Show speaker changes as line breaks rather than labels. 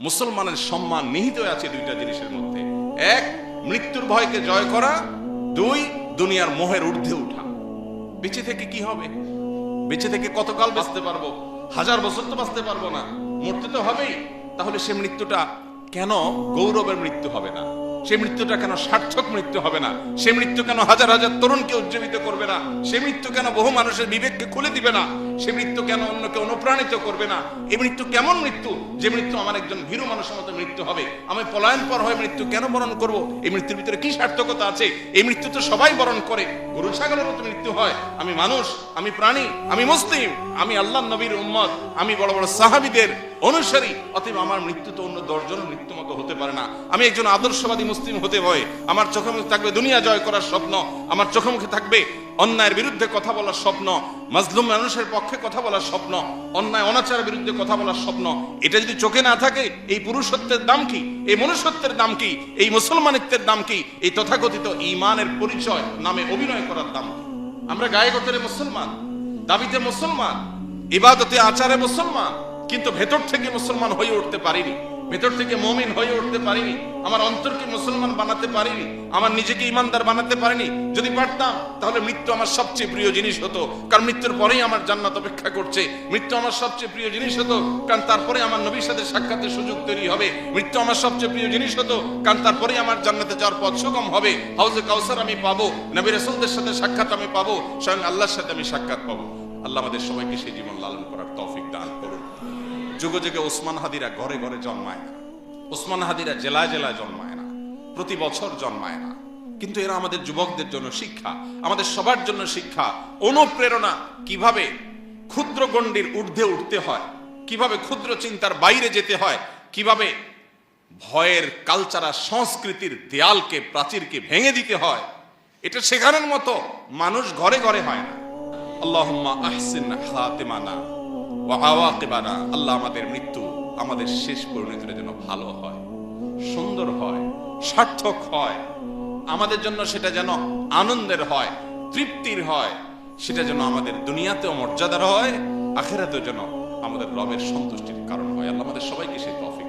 মুসলমানের সম্মান নিহিত আছে দুইটা জিনিসের মধ্যে। এক, মৃত্যুর ভয়কে জয় করা। দুই, দুনিয়ার মোহের ঊর্ধ্বে উঠা। বেঁচে থেকে কি হবে? বেঁচে থেকে কতকাল বাঁচতে পারব? হাজার বছর তো বাঁচতে পারব না। মরতে তো হবেই। তাহলে সে মৃত্যুটা কেন গৌরবের মৃত্যু হবে না? সে মৃত্যুটা কেন সার্থক মৃত্যু হবে না? সে মৃত্যু কেন হাজার হাজার তরুণকে উজ্জীবিত করবে না? সে মৃত্যু কেন বহু মানুষের বিবেককে খুলে দিবে না? সে মৃত্যু কেন অন্যকে অনুপ্রাণিত করবে না? এই মৃত্যু কেমন মৃত্যু? যে মৃত্যু আমার একজন ভীরু মানুষের মতো মৃত্যু হবে। আমি পলায়ন পর হয়ে মৃত্যু কেন বরণ করব? এই মৃত্যুর ভিতরে কি সার্থকতা আছে? এই মৃত্যু তো সবাই বরণ করে। গরু ছাগলের মতো মৃত্যু হয়। আমি মানুষ, আমি প্রাণী, আমি মুসলিম, আমি আল্লাহ নবীর উম্মত, আমি বড় বড় সাহাবিদের অনুসারী। অতএব আমার মৃত্যু তো অন্য দশজন মৃত্যু মতো হতে পারে না। আমি একজন আদর্শবাদী মুসলিম হতে হয়। আমার চোখে মুখে থাকবে দুনিয়া জয় করার স্বপ্ন। আমার চোখে মুখে থাকবে অন্যায়ের বিরুদ্ধে কথা বলার স্বপ্ন। মাজলুম মানুষের পক্ষে কথা বলার স্বপ্ন। অন্যায়, অনাচারের বিরুদ্ধে কথা বলার স্বপ্ন। এটা যদি চোখে না থাকে, এই পুরুষত্বের দাম কি? এই মনুষ্যত্বের দাম কি? এই মুসলমানিত্বের দাম কি? এই তথাকথিত ইমানের পরিচয় নামে অভিনয় করার দাম আমরা গায়ে মুসলমান, দাবিতে মুসলমান, ইবাদতে আচারে মুসলমান কিন্তু ভেতর থেকে মুসলমান হয়ে উঠতে পারিনি। ভেতর থেকে মমিন হয়ে উঠতে পারিনি। আমার অন্তরকে মুসলমান বানাতে পারিনি। আমার নিজেকে ইমানদার বানাতে পারিনি। যদি পারতাম, তাহলে মৃত্যু আমার সবচেয়ে প্রিয় জিনিস হতো। কারণ মৃত্যুর পরেই আমার জান্নাত অপেক্ষা করছে। মৃত্যু আমার সবচেয়ে প্রিয় জিনিস হতো। কারণ তারপরে আমার নবীর সাথে সাক্ষাতের সুযোগ তৈরি হবে। মৃত্যু আমার সবচেয়ে প্রিয় জিনিস হতো। কারণ তারপরে আমার জান্নাতে যাওয়ার পথ সুগম হবে। হাউজে কাউসার আমি পাবো। নবী রাসূলদের সাথে সাক্ষাৎ আমি পাবো। স্বয়ং আল্লাহর সাথে আমি সাক্ষাৎ পাবো। আল্লাহ আমাদের সবাইকে সেই জীবন লালন করার তৌফিক দান করুন। যুগে যুগে ওসমান হাদিরা ঘরে ঘরে জন্মায় না। ওসমান হাদিরা জেলায় জেলায় জন্মায় না। প্রতি বছর জন্মায় না। কিন্তু এরা আমাদের যুবকদের জন্য শিক্ষা, আমাদের সবার জন্য শিক্ষা, অনুপ্রেরণা। কীভাবে ক্ষুদ্র গণ্ডির ঊর্ধ্বে উঠতে হয়? কীভাবে ক্ষুদ্র চিন্তার বাইরে যেতে হয়? কীভাবে ভয়ের কালচারা সংস্কৃতির দেয়ালকে, প্রাচীরকে ভেঙে দিতে হয়? এটা শেখানোর মতো মানুষ ঘরে ঘরে হয় না। আল্লাহুম্মা আহসিন আল্লাহ আমাদের মৃত্যু আমাদের শেষ পরিণতির যেন ভালো হয়, সুন্দর হয়, সার্থক হয়। আমাদের জন্য সেটা যেন আনন্দের হয়, তৃপ্তির হয়, সেটা যেন আমাদের দুনিয়াতেও মর্যাদার হয়, আখেরাতেও যেন আমাদের রবের সন্তুষ্টির কারণ হয়। আল্লাহ আমাদের সবাইকে সেই তৌফিক